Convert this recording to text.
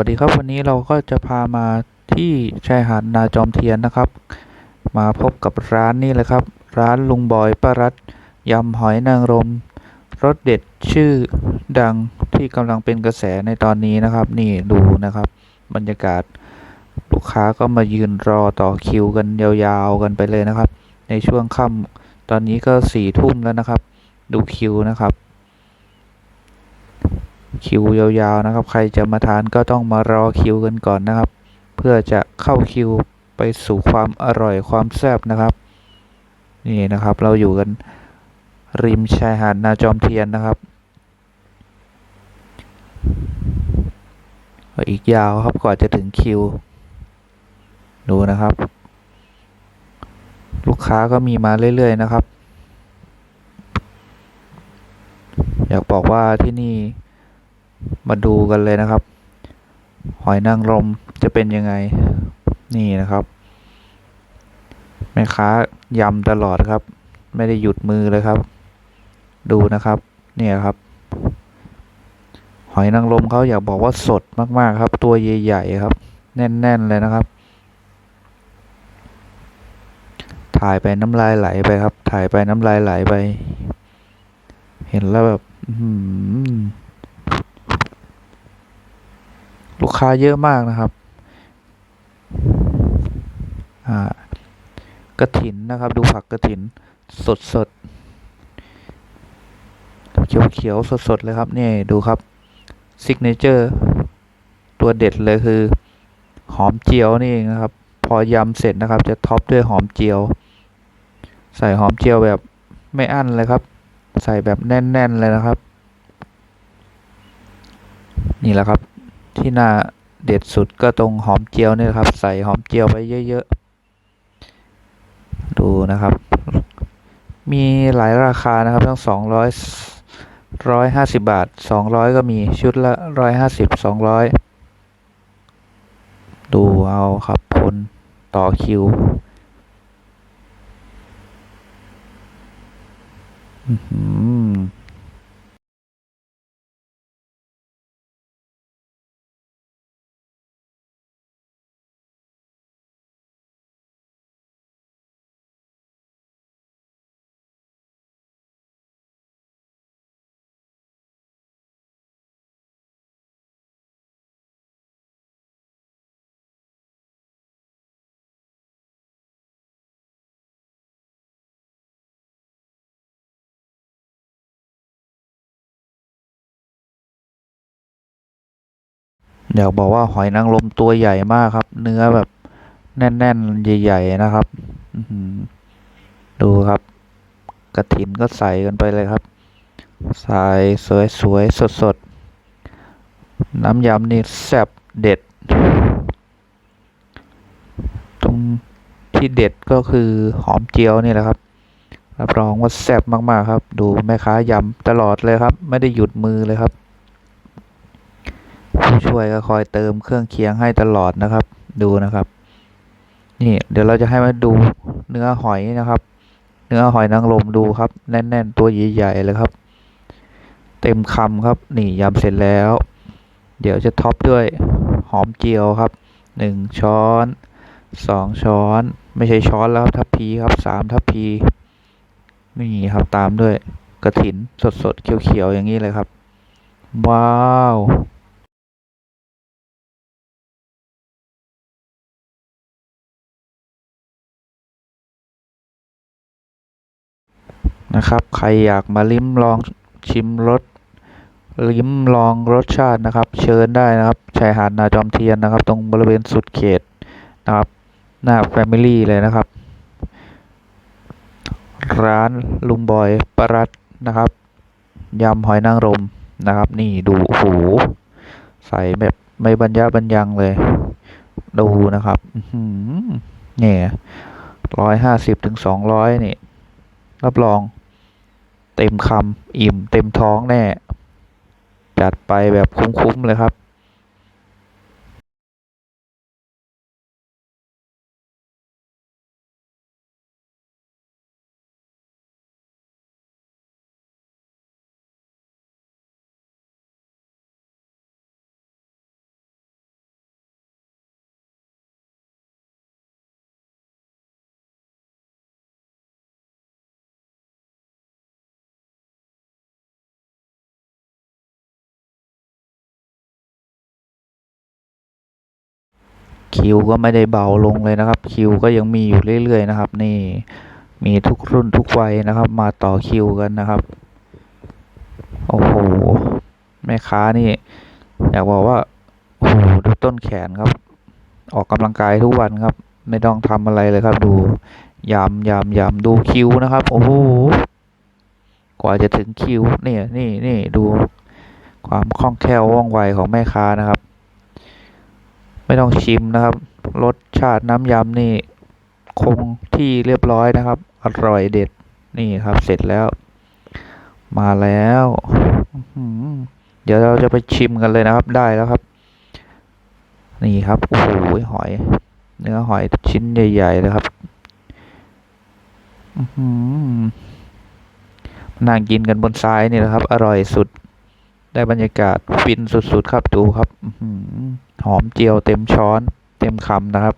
วัสดีครับวันนี้เราก็จะพามาที่ชายหาดนาจอมเทียนนะครับ มาพบกับร้านนี้เลยครับ ร้านลุงบอยป้ารัดยำหอยนางรมรสเด็ดชื่อดังที่กำลังเป็นกระแสในตอนนี้นะครับ นี่ดูนะครับ บรรยากาศลูกค้าก็มายืนรอต่อคิวกันยาวๆกันไปเลยนะครับ ในช่วงค่ำตอนนี้ก็สี่ทุ่มแล้วนะครับ ดูคิวนะครับ คิวยาวๆนะครับ ใครจะมาทานก็ต้องมารอคิวกันก่อนนะครับ เพื่อจะเข้าคิวไปสู่ความอร่อยความแซ่บนะครับ นี่นะครับเราอยู่กันริมชายหาดนาจอมเทียนนะครับอีกยาวครับกว่าจะถึงคิว ดูนะครับ ลูกค้าก็มีมาเรื่อยๆนะครับ อยากบอกว่าที่นี่ มาดูกันเลยนะครับ หอยนางรมจะเป็นยังไง นี่นะครับ แม่ค้ายำตลอดครับ ไม่ได้หยุดมือเลยครับ ดูนะครับ เนี่ยครับ หอยนางรมเขาอยากบอกว่าสดมากๆครับ ตัวใหญ่ๆครับ แน่นๆเลยนะครับ ถ่ายไปน้ำลายไหลไปครับ ถ่ายไปน้ำลายไหลไป เห็นแล้วแบบ อื้อหือ ลูกค้าเยอะมากนะครับกระถินนะครับ ดูผักกระถินสดสดเขียวเขียวสดสดๆเลยครับ นี่ดูครับซิกเนเจอร์ตัวเด็ดเลยคือ หอมเจียวนี่เองนะครับ พอยำเสร็จนะครับ จะท็อปด้วยหอมเจียว ใส่หอมเจียวแบบไม่อั้นเลยครับ ใส่แบบแน่น ๆ เลยนะครับ นี่แหละครับ ที่น่าเด็ดสุดก็ตรงหอมเจียวนี่ครับ ใส่หอมเจียวไปเยอะๆ ดูนะครับ มีหลายราคานะครับ ทั้งสองร้อยร้อยห้าสิบบาทสองร้อยก็มีชุดละร้อยห้าสิบสองร้อยดูเอาครับคนต่อคิวอื้อ อยากบอกว่าหอยนางรมตัวใหญ่มากครับ เนื้อแบบแน่นๆใหญ่ๆนะครับดูครับกระถินก็ใส่กันไปเลยครับ ใส่สวยๆสดๆ น้ำยำนี่แซ่บเด็ด ตรงที่เด็ดก็คือหอมเจียวนี่แหละครับรับรองว่าแซ่บมากๆครับ ดูแม่ค้ายำตลอดเลยครับ ไม่ได้หยุดมือเลยครับ วยก็คอยเติมเครื่องเคียงให้ตลอดนะครับ ดูนะครับ นี่เดี๋ยวเราจะให้มาดูเนื้อหอยนะครับ เนื้อหอยนางรมดูครับ แน่น ๆ ตัวใหญ่ๆเลยครับ เต็มคำครับ นี่ยำเสร็จแล้ว เดี๋ยวจะท็อปด้วยหอมเจียวครับหนึ่งช้อนสองช้อน ไม่ใช่ช้อนแล้วครับทัพพีครับสามทัพพีนี่ครับตามด้วยกระถินสดๆเขียวๆอย่างนี้เลยครับ ว้าว นะครับ ใครอยากมาลิ้มลองชิมรสลิ้มลองรสชาตินะครับ เชิญได้นะครับชายหาดนาจอมเทียนนะครับ ตรงบริเวณสุดเขตนะครับ หน้าแฟมิลี่เลยนะครับ ร้านลุงบอยปรัดนะครับยำหอยนางรมนะครับ นี่ดูโอ้โหใส่แบบไม่บรรยะบรรยังเลย ดูนะครับเนี่ยร้อยห้าสิบถึงสองร้อยนี่ รับรอง เต็มคำอิ่มเต็มท้องแน่ จัดไปแบบคุ้มๆเลยครับ คิวก็ไม่ได้เบาลงเลยนะครับ คิวก็ยังมีอยู่เรื่อยๆนะครับ นี่มีทุกรุ่นทุกวัยนะครับ มาต่อคิวกันนะครับ โอ้โหแม่ค้านี่ อยากบอกว่า โอ้โหดูต้นแขนครับ ออกกำลังกายทุกวันครับ ไม่ต้องทำอะไรเลยครับ ดูยำยำยำดูคิวนะครับ โอ้โหกว่าจะถึงคิวเนี่ยนี่นี่ดูความคล่องแคล่วว่องไวของแม่ค้านะครับ ไม่ต้องชิมนะครับ รสชาติน้ำยำนี่คงที่เรียบร้อยนะครับ อร่อยเด็ดนี่ครับเสร็จแล้ว มาแล้วเดี๋ยวเราจะไปชิมกันเลยนะครับได้แล้วครับ นี่ครับโอ้โหหอย เนื้อหอยชิ้นใหญ่ๆเลยครับอื้อหือนั่งกินกันบนทรายนี่แหละครับ อร่อยสุด ได้บรรยากาศฟินสุดๆ ครับดูครับหอมเจียวเต็มช้อนเต็มคำนะครับ